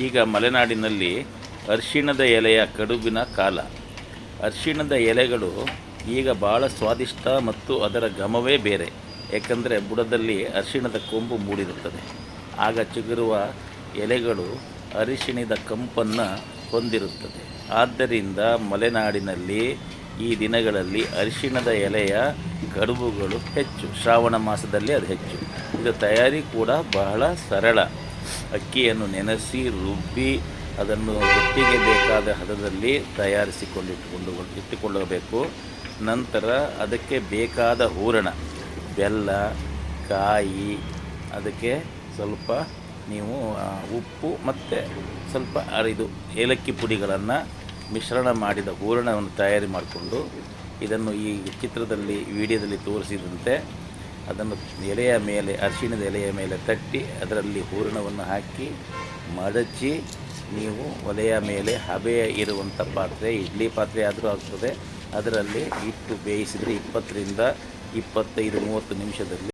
ಈಗ ಮಲೆನಾಡಿನಲ್ಲಿ ಅರಿಶಿಣದ ಎಲೆಯ ಕಡುಬಿನ ಕಾಲ. ಅರಿಶಿಣದ ಎಲೆಗಳು ಈಗ ಭಾಳ ಸ್ವಾದಿಷ್ಟ ಮತ್ತು ಅದರ ಘಮವೇ ಬೇರೆ. ಏಕೆಂದರೆ ಬುಡದಲ್ಲಿ ಅರಿಶಿಣದ ಕೊಂಬು ಮೂಡಿರುತ್ತದೆ. ಆಗ ಚಿಗುರುವ ಎಲೆಗಳು ಅರಿಶಿಣದ ಕಂಪನ್ನು ಹೊಂದಿರುತ್ತದೆ. ಆದ್ದರಿಂದ ಮಲೆನಾಡಿನಲ್ಲಿ ಈ ದಿನಗಳಲ್ಲಿ ಅರಿಶಿಣದ ಎಲೆಯ ಕಡುಬುಗಳು ಹೆಚ್ಚು. ಶ್ರಾವಣ ಮಾಸದಲ್ಲಿ ಅದು ಹೆಚ್ಚು. ಇದು ತಯಾರಿ ಕೂಡ ಬಹಳ ಸರಳ. ಅಕ್ಕಿಯನ್ನು ನೆನೆಸಿ ರುಬ್ಬಿ ಅದನ್ನು ರೊಟ್ಟಿಗೆ ಬೇಕಾದ ಹದದಲ್ಲಿ ತಯಾರಿಸಿಕೊಂಡಿಟ್ಟುಕೊಂಡು ಇಟ್ಟುಕೊಳ್ಳಬೇಕು. ನಂತರ ಅದಕ್ಕೆ ಬೇಕಾದ ಹೂರಣ, ಬೆಲ್ಲ, ಕಾಯಿ, ಅದಕ್ಕೆ ಸ್ವಲ್ಪ ನೀವು ಉಪ್ಪು ಮತ್ತು ಸ್ವಲ್ಪ ಇದು ಏಲಕ್ಕಿ ಪುಡಿಗಳನ್ನು ಮಿಶ್ರಣ ಮಾಡಿದ ಹೂರಣವನ್ನು ತಯಾರಿ ಮಾಡಿಕೊಂಡು ಇದನ್ನು ಈ ಚಿತ್ರದಲ್ಲಿ ವಿಡಿಯೋದಲ್ಲಿ ತೋರಿಸಿದಂತೆ ಅದನ್ನು ಎಲೆಯ ಮೇಲೆ, ಅರಿಶಿಣದ ಎಲೆಯ ಮೇಲೆ ತಟ್ಟಿ, ಅದರಲ್ಲಿ ಹೂರಣವನ್ನು ಹಾಕಿ ಮಡಚಿ, ನೀವು ಒಲೆಯ ಮೇಲೆ ಹಬೆ ಇರುವಂಥ ಪಾತ್ರೆ, ಇಡ್ಲಿ ಪಾತ್ರೆ ಆದರೂ ಆಗ್ತದೆ. ಅದರಲ್ಲಿ ಇಟ್ಟು ಬೇಯಿಸಿದರೆ ಇಪ್ಪತ್ತರಿಂದ ಇಪ್ಪತ್ತೈದು, ಮೂವತ್ತು ನಿಮಿಷದಲ್ಲಿ